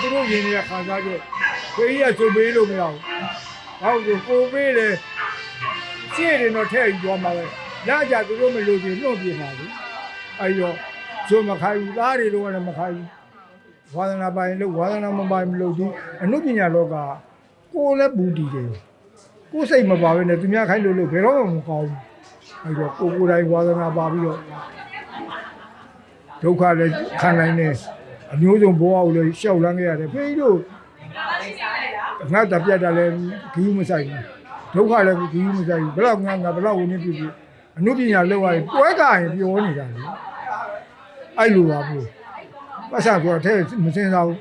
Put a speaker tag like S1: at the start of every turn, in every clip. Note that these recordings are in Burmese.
S1: သူတို့ရင်နေတဲ့ခံစားချက်ခေကြီးကစုပေးလို့မရဘူးဟုတ်ကဲ့ကိုပေးတယ်ရှေ့တယ်တော့ထည့်ယူသွားမှာပဲညကြသူတို့မလို့ချင်လွန့်ပြပါဘူးအဲ့တော့ဇုံမခိုင်းဘူးသားတွေတော့လည်းမခိုင်းဘူးဝါသနာပိုင်လို့ဝါသနာမပိုင်မလို့ဒီအနုပညာလောကကိုယ်လည်းပူတည်တယ်ကိုယ်စိတ်မပါဘဲနဲ့သူများခိုင်းလို့လို့ဘယ်တော့မှမကောင်းဘူးအဲ့တော့ကိုယ်ကိုယ်တိုင်ဝါသနာပါပြီးတော့ဒုက္ခလည်းခံနိုင်တယ် အမျိုးစုံဘဝကိုလည်းရှောက်လန်းခဲ့ရတယ်ဖေးတို့ငါတပြတ်တာလည်းဂီးမဆိုင်ဘူးဒုက္ခလည်းဂီးမဆိုင်ဘူးဘယ်တော့ငါငါဘယ်တော့ဝင်နေပြီပြီအနုပညာလောက်ရရင်ပွဲကရင်ပြောနေတာလေအဲ့လိုပါဘူးပတ်စံဆိုတော့ထဲမစင်စားဘူး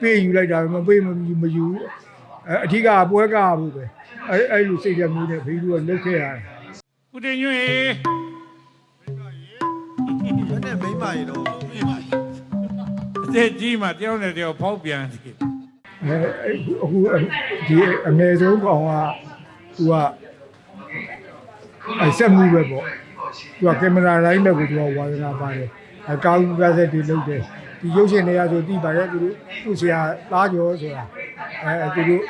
S1: ပေးယူလိုက်တာပဲမပေးမယူမယူအဲအထီးကပွဲကဘူးပဲအဲအဲ့လိုစိတ်ဓာတ်မျိုးနဲ့ဖေးတို့ကလုတ်ခဲ့ရတယ်
S2: ဦးတင်ညွန့်ရေ
S3: ဘယ်နဲ့မိမရေတော့
S2: အသက်ကြီးမှတယောက်နဲ့တယောက်ဖောက်ပြန်စီ
S1: အဲအဲ့အခုဒီအမေဆုံးကောင်ကသူကအဲဆက်မှုပဲပေါ့သူကကင်မရာလိုင်းပဲကိုသူကဝါသနာပါတယ်အကောင်းကားဆက်တွေလုပ်တယ်ဒီရုပ်ရှင်တွေကဆိုတိပါတယ်သူတို့သူ့ဆရာသားကျော်ဆိုတာအဲသူတို့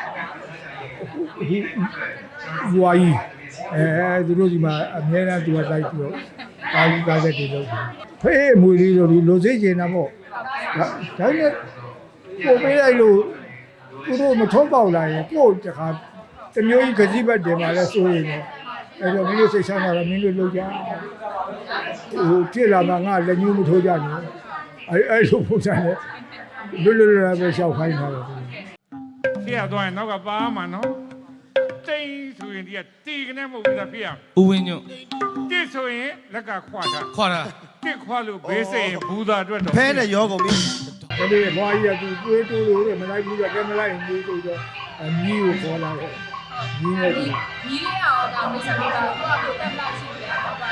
S1: အခုယူဝါကြီးအဲသူတို့ဒီမှာအများအားသူကတိုက်ပြီးတော့ကားကားဆက်တွေလုပ်တယ်ဖေးအမွေလေးဆိုဒီလိုစိတ်ကျင်တာပေါ့ ဒါဒါနဲ့ကိုပေးလိုက်လို့သူတို့မထုံးပေါက်လာရင်ကိုယ့်တခါတမျိုးကြီးခကြီးဘက်တင်ပါလဲဆိုရင်တော့အဲ့တော့မင်းတို့စိတ်ဆန်းတာတော့မင်းတို့လုပ်ကြဟိုဖြစ်လာမှငါလက်ညှိုးမထိုးကြနဲ့အဲ့အဲ့လိုပုံစံနဲ့လွတ်လွတ်လပ်လပ်ပဲရှောက်ခိုင်းတာတော့
S2: ဖေရသွားရင်နောက်ကပါမှာနော်တိန်ဆိုရင်ဒီကတီကနေမဟုတ်ဘူးလားဖေရ
S4: ဦးဝင်းညွန့်
S2: တစ်ဆိုရင်လက်ကခွာတာ
S4: ခေါ်တာ
S2: တစ်ခွာလို့ဘေးစိတ်ရင်ဘူးသားအတွက်တော့
S3: ဖဲနဲ့ရောကုန်ပြီ
S1: တတိယဘွားကြီးကသူတွေးတိုးလို့တဲ့မလိုက်ဘူးကကဲမလိုက်ရင်ဒီဆိုတော့အမီးကိုခေါ်လာတယ်ညီနဲ့သူ
S5: ညီလေးအောင်ဒါမိတ်ဆက်ပေးတာကိုကကိုတက်လာရှိတယ်ပေါ့ပါ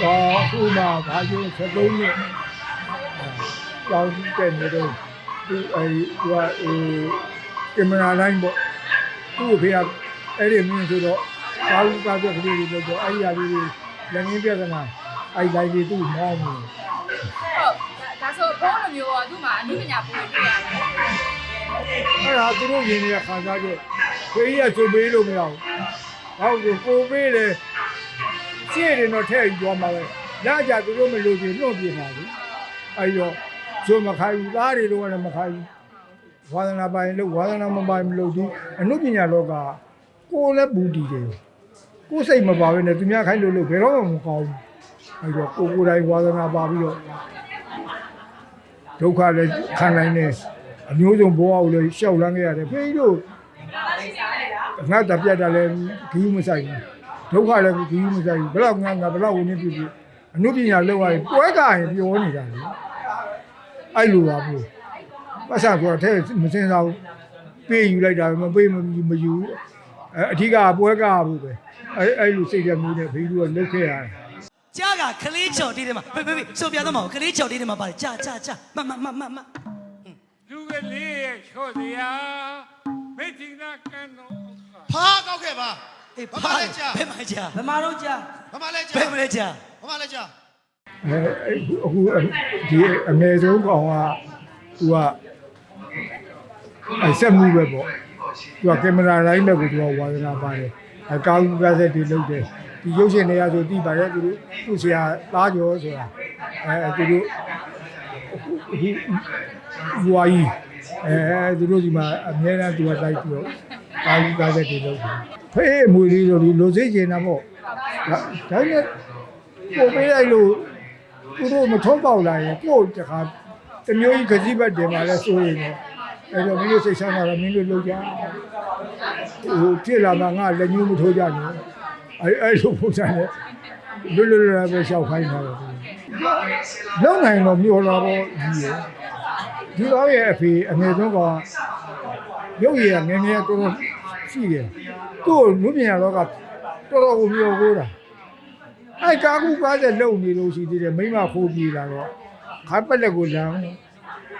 S1: တော့အခုမှဘာကျင်း73နှစ်ကြောင်းတက်နေတော့သူအဲသူကဟိုကင်မရာလိုင်းပေါ့သူ့ဖေကအဲ့ဒီမင်းဆိုတော့ဘာလို့ကားပြက်ကလေးတွေလုပ်တော့အဲ့ဒီအရာလေးတွေလက်ငင်းပြဿနာ အဲ့ဒီလိုက်လေးသူ့မောင်းနေ
S5: ဟုတ်ဒါဆိုဘုန်းလိုမျိုးကသူ့မှာအနုပညာပုံတွေတွေ့ရတယ်
S1: အဲ့ဒါသူတို့ရင်နေတဲ့ခံစားချက်ခေကြီးကစုပေးလို့မရဘူးဟုတ်ကဲ့ကိုပေးတယ်ရှေ့တယ်တော့ထည့်ယူသွားမှာပဲညကြသူတို့မလို့ချင်လွန့်ပြပါဘူးအဲ့တော့ဇုံမခိုင်းဘူးသားတွေတော့လည်းမခိုင်းဘူးဝါသနာပိုင်လို့ဝါသနာမပိုင်မလို့ဒီအနုပညာလောကကိုယ်လည်းပူတည်တယ်ကိုယ်စိတ်မပါဘဲနဲ့သူများခိုင်းလို့လို့ဘယ်တော့မှမကောင်းဘူး အဲ့တော့ကိုယ်ကိုယ်တိုင်ဝါသနာပါပြီးတော့ဒုက္ခလည်းခံနိုင်တယ်အမျိုးစုံဘဝကိုလည်းရှောက်လန်းခဲ့ရတယ်ဖေးတို့ငါတပြတ်တာလည်းဂီးမဆိုင်ဘူးဒုက္ခလည်းဂီးမဆိုင်ဘူးဘယ်တော့ငါငါဘယ်တော့ဝင်နေပြီအနုပညာလောက်ရရင်ပွဲကရင်ပြောနေတာလေအဲ့လိုပါဘူးပတ်စံဆိုတော့ထဲမစင်စားဘူးပေးယူလိုက်တာပဲမပေးမယူမယူအဲအထီးကပွဲကဘူးပဲအဲအဲ့လိုစိတ်ဓာတ်မျိုးနဲ့ဖေးတို့ကလုတ်ခဲ့ရတယ်
S6: ကြားကခလေးချော်တီးတယ်မှာဖေဖေဖေဆိုပြတော့မအောင်ခလေးချော်တီးတယ်မှာပါတယ်ကြာကြာကြာမမမမမ
S2: လူကလေးရဲ့ချော့စရာမိတ်တင်နာကန်တော့
S3: ဖားကောက်ခဲ့ပါ
S6: အေး
S3: ဘာမှလည်းကြာ
S6: ဖေမကြာဘမတော့ကြာ
S3: ဘာမှလည်းကြာ
S6: ဖေမလဲကြာ
S3: ဘာမှလည်းကြာ
S1: အဲအခုဒီအငယ်ဆုံးကောင်ကသူကအဲဆက်မှုပဲပေါ့သူကကင်မရာလိုင်းပဲကိုသူကဝါသနာပါတယ်အကောင်းကားဆက်တွေလုပ်တယ် ဒီရုပ်ရှင်တွေကဆိုတိပါတယ်သူတို့သူ့ဆရာသားကျော်ဆိုတာအဲသူတို့အခုယူဝါကြီးအဲသူတို့ဒီမှာအများအားသူကတိုက်ပြီးတော့ကောင်းကားဆက်တွေလုပ်တယ်ဖေးအမွေလေးဆိုဒီလိုစိတ်ကျင်တာပေါ့ဒါဒါနဲ့ကိုပေးလိုက်လို့သူတို့မထုံးပေါက်လာရင်ကိုယ့်တခါတမျိုးကြီးခကြီးဘက်တင်ပါလဲဆိုရင်တော့အဲ့တော့မင်းတို့စိတ်ဆန်းတာတော့မင်းတို့လုပ်ကြဟိုဖြစ်လာမှငါလက်ညှိုးမထိုးကြနဲ့ အဲ့အဲ့လိုပုံစံနဲ့လွတ်လွတ်လပ်လပ်ပဲရှောက်ခိုင်းတာတော့လုံနိုင်တော့မျောလာတော့ကြီးရဒီတော့ရဲ့အဖေအငယ်ဆုံးကရုပ်ရည်ကငယ်ငယ်တော်တော်ရှိတယ်သူ့လူပညာတော့ကတော်တော်ကိုမျောကိုးတာအဲ့ကာကူကားတဲ့လုံနေလို့ရှိသေးတယ်မိမခိုးပြေးလာတော့ခါပက်လက်ကိုလမ်း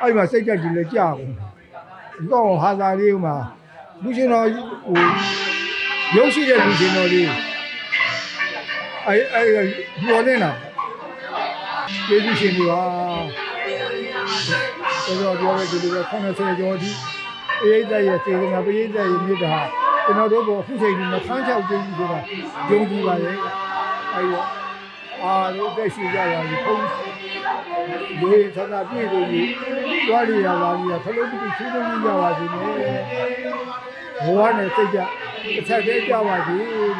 S1: အဲ့မှာစိတ်ကြက်ကြီးလဲကြာကုန်ဒီကောင်ဟာသာလေးမှာလူရှင်တော်ဟိုရုပ်ရှိတဲ့လူရှင်တော်လေး အဲ့အဲ့ညော်နေတာကျေးဇူးရှင်တွေပါတတော်တော်ပြောတဲ့ဒီလိုပဲ80ကျော်အထိအရေးသက်ရဲ့စေတနာပရိသတ်ရဲ့မြစ်တာကျွန်တော်တို့ကအခုချိန်ဒီမှာဆန်းချောက်ကြည့်ဆိုတာယုံကြည်ပါရဲ့အဲဒီတော့အာတို့တက်ရှိကြပါပြီဖုန်းဒီသနာပြည့်လို့ဒီတွားရရပါပြီဖလို့ပြီးချူးလို့ကြပါစီနဲ့ဘဝနဲ့စိတ်ကြတစ်ချက်တည်းကြပါစီလို့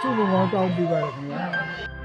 S1: သူ့လူကောင်းတောင်းပြပါရခင်ဗျာ